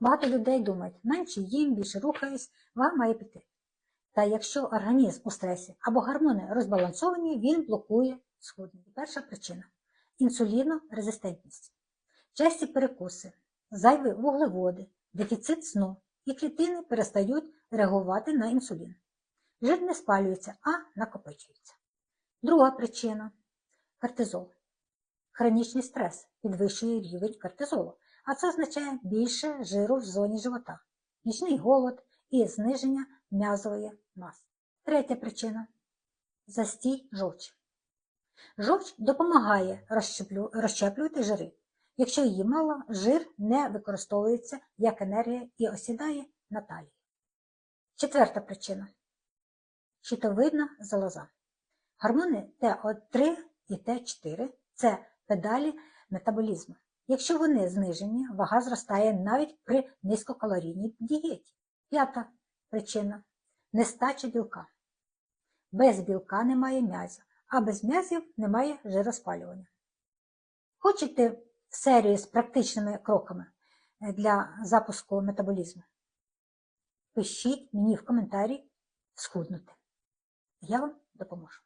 Багато людей думають, менше їм, більше рухаюсь, вага має піти. Та якщо організм у стресі або гормони розбалансовані, він блокує схуднення. Перша причина інсулінорезистентність. Часті перекуси, зайві вуглеводи, дефіцит сну і клітини перестають реагувати на інсулін. Жир не спалюється, а накопичується. Друга причина кортизол. Хронічний стрес підвищує рівень кортизолу, а це означає більше жиру в зоні живота, нічний голод і зниження м'язової маси. Третя причина застій жовчі. Жовч допомагає розщеплювати жири. Якщо її мало, жир не використовується як енергія і осідає на талії. Четверта причина щитовидна залоза. Гормони Т3 і Т4 це педалі метаболізму. Якщо вони знижені, вага зростає навіть при низькокалорійній дієті. П'ята причина нестача білка. Без білка немає м'язів, а без м'язів немає жироспалювання. Хочете серію з практичними кроками для запуску метаболізму? Пишіть мені в коментарі схуднути. Я вам допоможу.